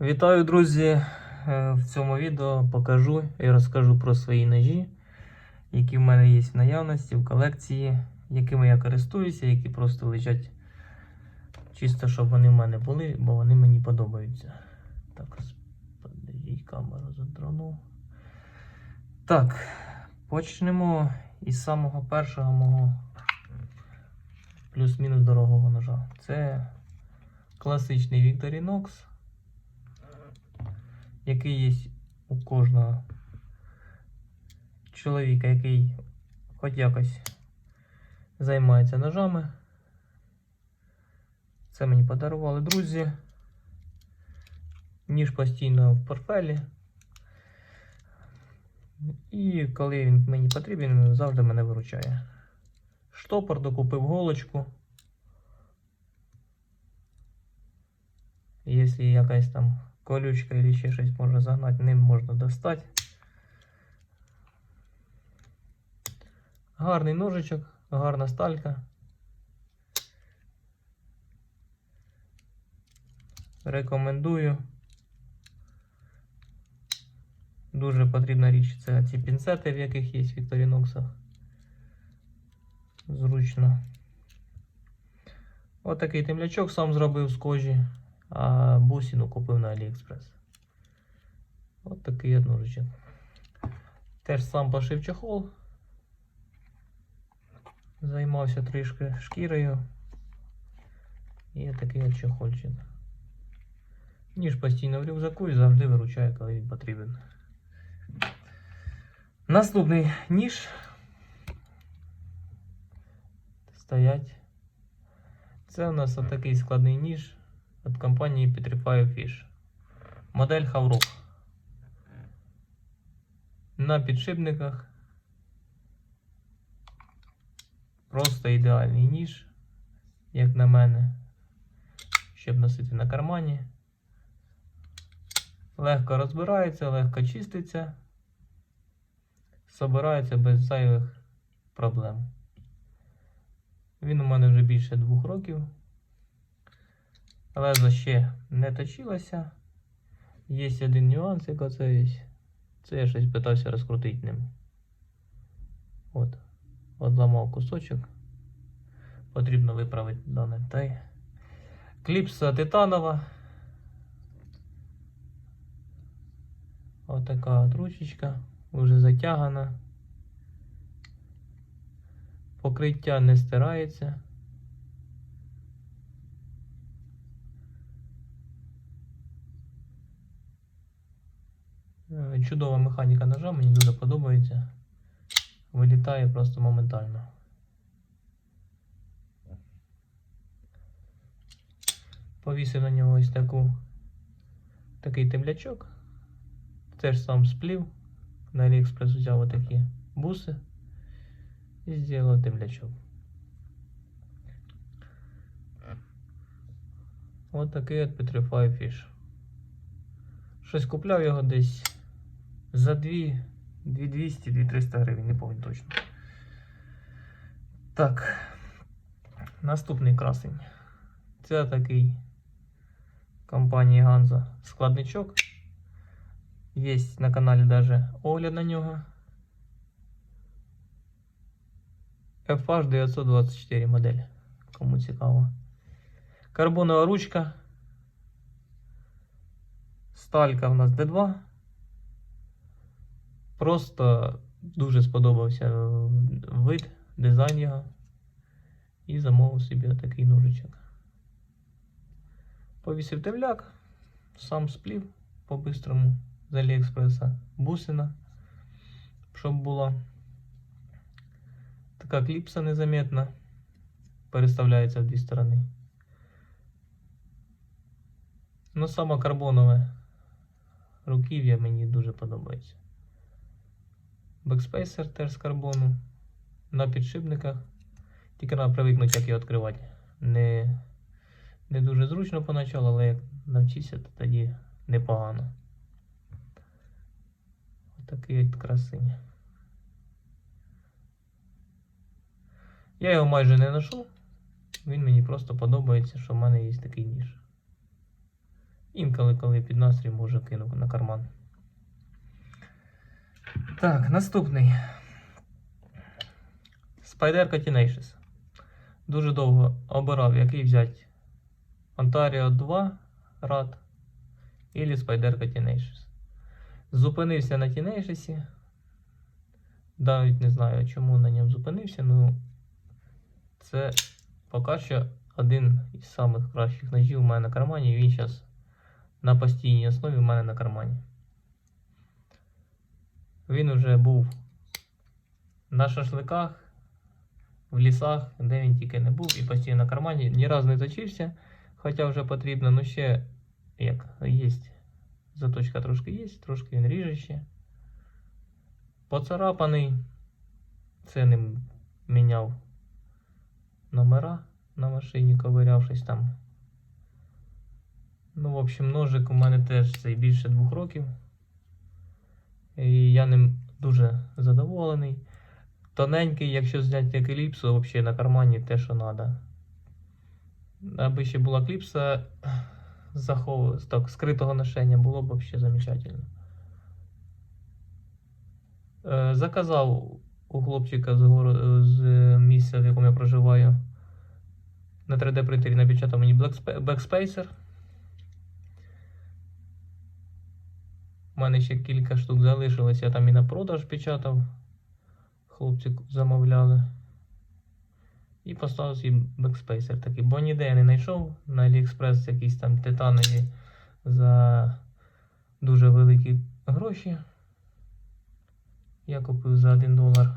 Вітаю, друзі! Е, В цьому відео покажу і розкажу про свої ножі, які в мене є в наявності, в колекції, якими я користуюся, які просто лежать чисто, щоб вони в мене були, бо вони мені подобаються. Так, подивіть, камеру затронув. Так, почнемо із самого першого мого плюс-мінус дорогого ножа. Це класичний Victorinox який є у кожного чоловіка, який хоч якось займається ножами. Це мені подарували друзі. Ніж постійно в портфелі. І коли він мені потрібен, він завжди мене виручає. Штопор докупив голочку. Якщо якась там колючка или ще щось можна загнати, ним можна достати. Гарний ножичок, гарна сталька. Рекомендую. Дуже потрібна річ це ці пінцети, в яких є в Вікторіноксах. Зручно. Отакий темлячок сам зробив з кожі а бусину купив на Аліекспрес. От такий от ножичок. Теж сам пошив чохол. Займався трішки шкірою. І такий от чохольчик. Ніж постійно в рюкзаку і завжди виручає, коли він потрібен. Наступний ніж. Стоять. Це у нас отакий складний ніж від компанії Petrify Fish. Модель Хаврук. На підшипниках. Просто ідеальний ніж, як на мене, щоб носити на кармані. Легко розбирається, легко чиститься, собирається без зайвих проблем. Він у мене вже більше двох років. Лезо ще не точилося. Є один нюанс, як оце є. Це я щось питався розкрутити ним. От. Одламав кусочок. Потрібно виправити дане тай. Кліпса титанова. Отака от ручечка. Вже затягана. Покриття не стирається. Чудова механіка ножа, мені дуже подобається. Вилітає просто моментально. Повісив на нього ось таку, такий темлячок. Теж сам сплів. На Аліекспрес взяв отакі буси і зробив темлячок. Ось такий от Petrify Fish. Щось купляв його десь за 2, 2200, 2300 гривень, не пам'ятаю точно. Так, наступний красень. Це такий компанії Ганза складничок. Є на каналі даже огляд на нього. FH 924 модель. Кому цікаво. Карбонова ручка. Сталька у нас D2. Просто дуже сподобався вид, дизайн його. І замовив собі такий ножичок. Повісив темляк, сам сплів по-бистрому з Аліекспреса бусина, щоб була. Така кліпса незаметна. Переставляється в дві сторони. Ну, саме карбонове руків'я мені дуже подобається. Бекспейсер теж з карбону. На підшипниках. Тільки треба привикнути, як його відкривати. Не, не дуже зручно поначалу, але як навчишся, то тоді непогано. Отакий от красень. Я його майже не ношу. Він мені просто подобається, що в мене є такий ніж. Інколи, коли під настрій, може кину на карман. Так, наступний. Spider Tenacious. Дуже довго обирав, який взяти. Ontario 2 рад или Spider Tenacious. Зупинився на Tenacious. Навіть не знаю, чому на ньому зупинився, ну це поки що один із самих кращих ножів у мене на кармані, він зараз на постійній основі у мене на кармані. Він вже був на шашликах, в лісах, де він тільки не був, і постійно на кармані. Ні разу не точився, хоча вже потрібно, ну ще як є. Заточка трошки є, трошки він ріжеще. Поцарапаний. Це ним міняв номера на машині, ковирявшись там. Ну, в общем, ножик у мене теж цей більше двох років. І я ним дуже задоволений. Тоненький, якщо зняти кліпсу, взагалі на кармані те, що треба. Аби ще була кліпса захов... так, скритого ношення, було б взагалі замечательно. Е, Заказав у хлопчика з, горо... з місця, в якому я проживаю. На 3D принтері напечатав мені Backspacer. У мене ще кілька штук залишилось, я там і на продаж печатав. Хлопці замовляли. І поставив свій бекспейсер такий. Бо ніде я не знайшов. На AliExpress якісь там титанові за дуже великі гроші. Я купив за 1 долар.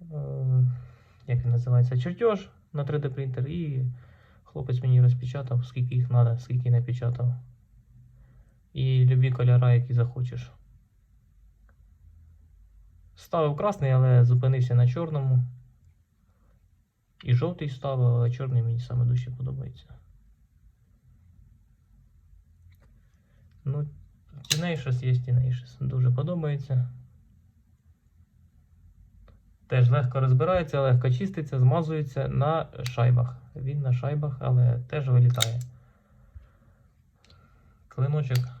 Е, Як він називається? Чертеж на 3D принтер. І хлопець мені розпечатав, скільки їх треба, скільки напечатав. І любі кольори, які захочеш. Ставив красний, але зупинився на чорному. І жовтий ставив, але чорний мені саме дужче подобається. Ну, Tenacious є Tenacious. Дуже подобається. Теж легко розбирається, легко чиститься, змазується на шайбах. Він на шайбах, але теж вилітає. Клиночок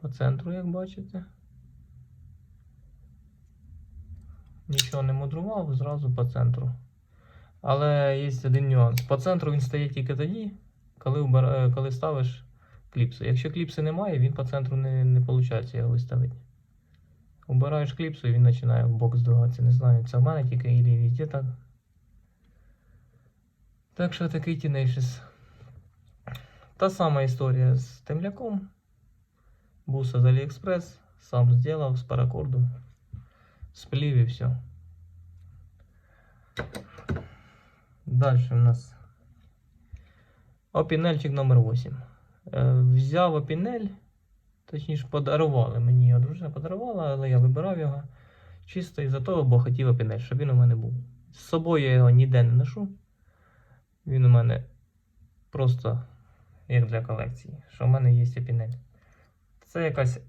по центру, як бачите. Нічого не мудрував, зразу по центру. Але є один нюанс. По центру він стає тільки тоді, коли, вбира- коли ставиш кліпсу. Якщо кліпси немає, він по центру не, не виходить його виставити. Убираєш кліпсу і він починає в бок здвигатися. Не знаю, це в мене тільки і везде так. Так що такий Tenacious. Та сама історія з темляком. Буса з AliExpress. Сам зробив з паракорду. Сплів і все. Далі у нас опінельчик номер 8. Е, взяв опінель, точніше подарували мені його дружина подарувала, але я вибирав його чисто із-за того, бо хотів опінель, щоб він у мене був. З собою я його ніде не ношу. Він у мене просто як для колекції, що в мене є опінель. Це якась.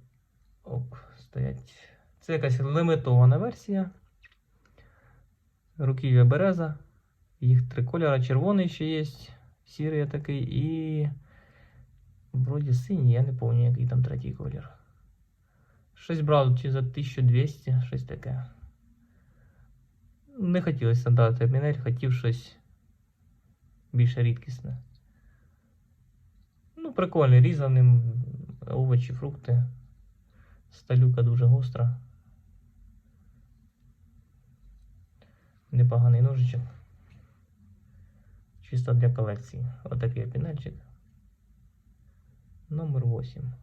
Оп, стоять. Це якась лімітована версія. Руків'я береза. Їх три кольори. Червоний ще є, сірий такий і. Вроді синій, я не пам'ятаю, який там третій колір. Щось брав чи за 1200, щось таке. Не хотілося дати мінель, хотів щось більш рідкісне. Ну, прикольний, різав ним овочі, фрукти. Сталюка дуже гостра. Непоганий ножичок. Чисто для колекції. Отакий пінельчик. Номер 8.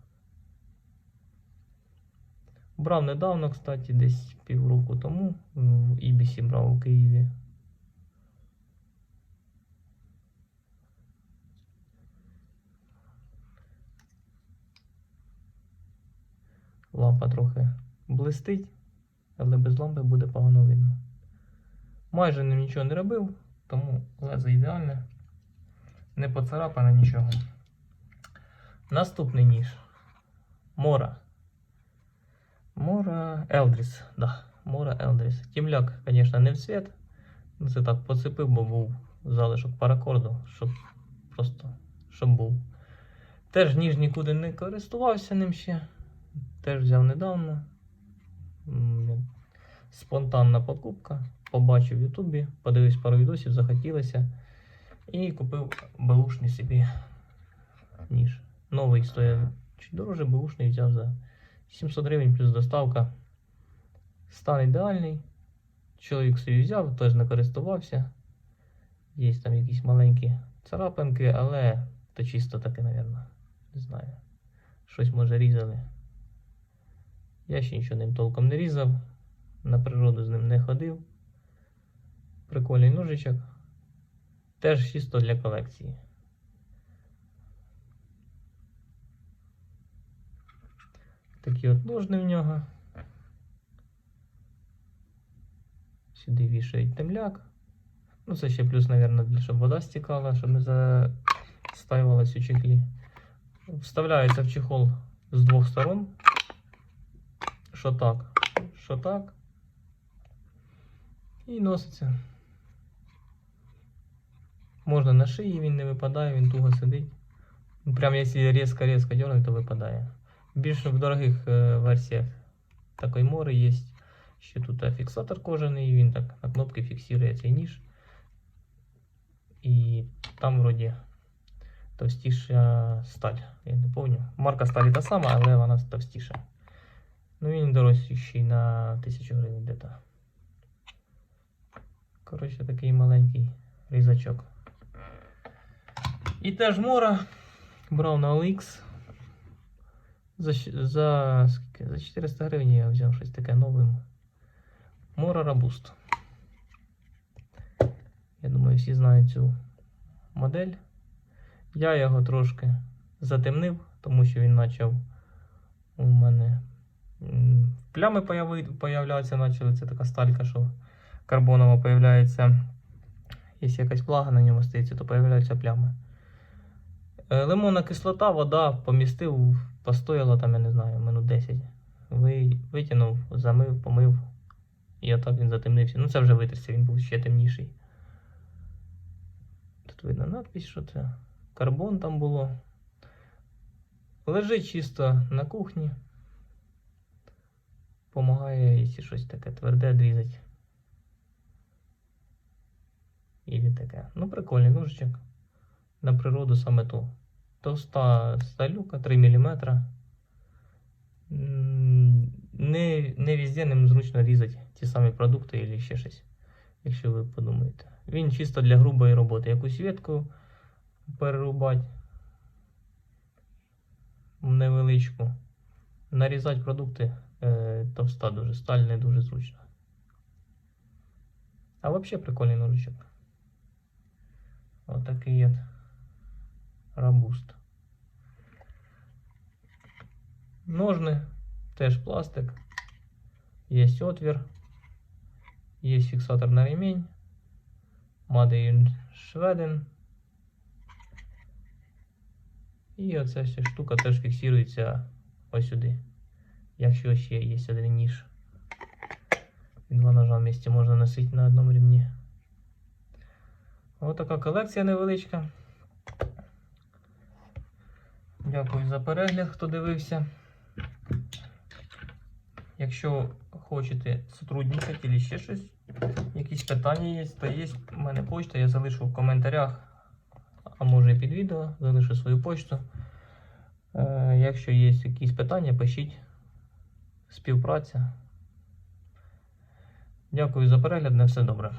Брав недавно, кстати, десь півроку тому. В Ібісі брав у Києві. Лампа трохи блистить, але без лампи буде погано видно. Майже нічого не робив, тому лезо ідеальне. Не поцарапане нічого. Наступний ніж. Мора. Мора Елдріс. Да, Мора Елдріс. Тімляк, звісно, не в цвіт. Ну, Це так поцепив, бо був залишок паракорду, щоб просто щоб був. Теж ніж нікуди не користувався ним ще. Теж взяв недавно. Спонтанна покупка. Побачив в Ютубі, подивився пару відосів, захотілося. І купив беушний собі ніж. Новий стоїть чуть дороже, беушний взяв за 700 гривень плюс доставка. Стан ідеальний. Чоловік собі взяв, теж не користувався. Є там якісь маленькі царапинки, але то чисто таке, мабуть. Не знаю. Щось може різали. Я ще нічого ним толком не різав. На природу з ним не ходив. Прикольний ножичок. Теж чисто для колекції. Такі от ножни в нього. Сюди вішають темляк. Ну, це ще плюс, мабуть, щоб вода стікала, щоб не застаювалась у чехлі. Вставляється в чехол з двох сторон. Що так, що так. І носиться. Можна на шиї, він не випадає, він туго сидить. Ну, Прям якщо різко-різко дернути, то випадає. Більше в дорогих е, версіях такої мори є. Ще тут е, фіксатор кожаний, він так на кнопки фіксує цей ніж. І там вроді товстіша сталь. Я не пам'ятаю. Марка сталі та сама, але вона товстіша. Ну він дорожчий на 1000 гривень де-то. Коротше, такий маленький різачок. І теж мора. Брав на OLX. За, за, скільки? за 400 гривень я взяв щось таке новим. Мора Робуст. Я думаю, всі знають цю модель. Я його трошки затемнив, тому що він почав у мене плями появлятися, почали. Це така сталька, що карбонова появляється. Якщо якась влага на ньому стається, то появляються плями. Е, Лимонна кислота, вода помістив, постояла там, я не знаю, минут 10. Ви, витягнув, замив, помив. І отак він затемнився. Ну це вже витерся, він був ще темніший. Тут видно надпись, що це. Карбон там було. Лежить чисто на кухні. Помагає, якщо щось таке тверде відрізати. Ілі таке. Ну, прикольний ножичок. На природу саме ту. Товста сталюка 3 мм. Не, не везде ним зручно різати ті самі продукти або ще щось, якщо ви подумаєте. Він чисто для грубої роботи. Якусь ветку перерубати невеличку. Нарізати продукти е, товста дуже сталь не дуже зручно. А взагалі прикольний ножичок. Отакий от робуст. Ножны, теж пластик. Есть отвір. Есть фіксатор на ремень. Made in Sweden. І оця вся штука теж фіксується ось сюди. Якщо ще є один ніж. І Два ножа вместе можна носити на одному ремні. Ось така колекція невеличка. Дякую за перегляд, хто дивився. Якщо хочете сотрудничати чи ще щось, якісь питання є, то є в мене почта, я залишу в коментарях, а може і під відео, залишу свою почту. Е, якщо є якісь питання, пишіть. Співпраця. Дякую за перегляд, на все добре.